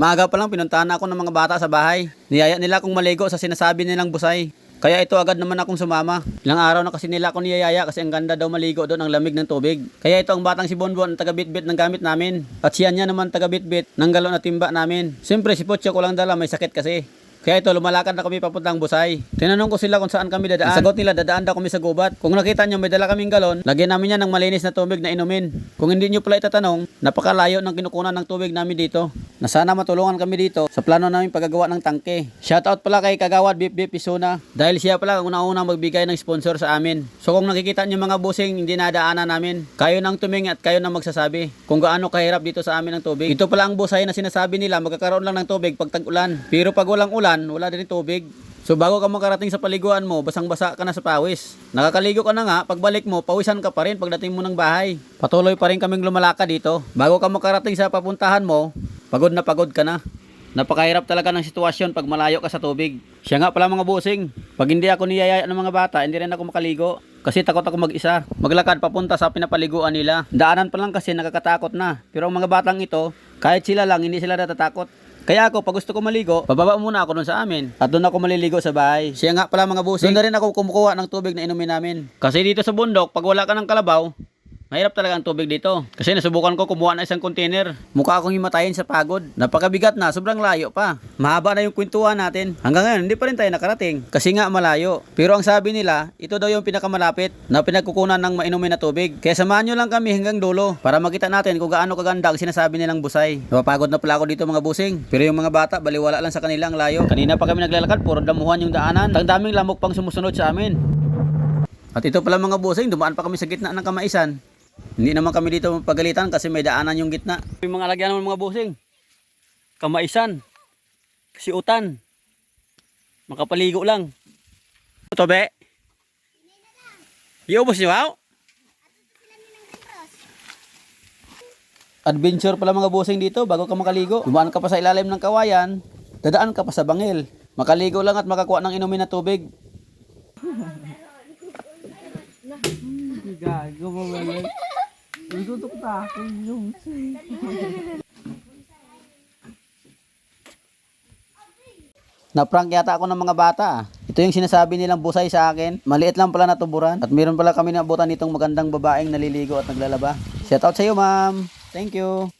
Maaga pa lang pinuntahan ako ng mga bata sa bahay. Niyaya nila akong maligo sa sinasabi nilang busay. Kaya ito agad naman akong sumama. Ilang araw na kasi nila ako niyayaya kasi ang ganda daw maligo doon ang lamig ng tubig. Kaya ito ang batang si Bonbon ang taga-bitbit ng gamit namin. At siya niya naman taga-bitbit ng galon na timba namin. Siyempre si Pocho ko lang dala may sakit kasi. Kaya ito, lumalakad na kami papuntang Busay. Tinanong ko sila kung saan kami dadaan. Ang sagot nila, dadaan daw kami sa gubat. Kung nakita nyo, may dala kaming galon, lagyan namin yan ng malinis na tubig na inumin. Kung hindi nyo pala itatanong, napakalayo ng kinukunan ng tubig namin dito. Na sana matulungan kami dito sa plano namin paggagawa ng tangke. Shoutout pala kay Kagawad Bip Bip Isuna. Dahil siya pala ang una-unang magbigay ng sponsor sa amin. So kung nakikita nyo mga busing hindi nadaanan namin, kayo nang tuming at kayo nang magsasabi kung gaano kahirap dito sa amin ang tubig. Ito pala ang busay na sinasabi nila magkakaroon lang ng tubig pag tag-ulan. Pero pag walang ulan, wala din tubig. So bago ka makarating sa paliguan mo, basang-basa ka na sa pawis. Nakakaligo ka na nga, pagbalik mo, pawisan ka pa rin pagdating mo ng bahay. Patuloy pa rin kaming lumalakad dito. Bago ka makarating sa papuntahan mo, pagod na pagod ka na. Napakahirap talaga ng sitwasyon pag malayo ka sa tubig. Siya nga pala mga busing. Pag hindi ako niyayaya ng mga bata, hindi rin ako makaligo. Kasi takot ako mag-isa. Maglakad papunta sa pinapaliguan nila. Daanan pa lang kasi nakakatakot na. Pero ang mga batang ito, kahit sila lang, hindi sila natatakot. Kaya ako, pag gusto ko maligo, bababa muna ako doon sa amin. At doon ako maliligo sa bahay. Siya nga pala mga busing. Doon na rin ako kumukuha ng tubig na inumin namin. Kasi dito sa bundok, pag wala ka ng kalabaw, Mahirap talaga ang tubig dito. Kasi nasubukan ko kumuha ng isang container. Mukha akong himatayin sa pagod. Napakabigat na, sobrang layo pa. Mahaba na yung kwentuhan natin. Hanggang ngayon, hindi pa rin tayo nakarating. Kasi nga malayo. Pero ang sabi nila, ito daw yung pinakamalapit na pinagkukunan ng mainumin na tubig. Kaya samahan nyo lang kami hanggang dulo para makita natin kung gaano kaganda ang sinasabi nilang busay. Napapagod na pala ako dito mga busing. Pero yung mga bata, baliwala lang sa kanilang layo. Kanina pa kami naglalakad, puro damuhan yung daanan. Ang daming lamok pang sumusunod sa amin. At ito pala mga busing, dumaan pa kami sa gitna ng kamaisan. Hindi naman kami dito pagalitan kasi may daanan yung gitna. Yung mga lagyan ng mga busing. Kamaisan. Kasiutan. Makapaligo lang. Ito be? Iubos niyo wow? Adventure pala mga busing dito bago ka makaligo. Dumaan ka pa sa ilalim ng kawayan. Dadaan ka pa sa bangil. Makaligo lang at makakuha ng inumin na tubig. Gago mo ba Ang tutok na ako yung Na-prank yata ako ng mga bata. Ito yung sinasabi nilang busay sa akin. Maliit lang pala natuburan. At meron pala kami nabutan nitong magandang babaeng naliligo at naglalaba. Shout out sa iyo, ma'am. Thank you.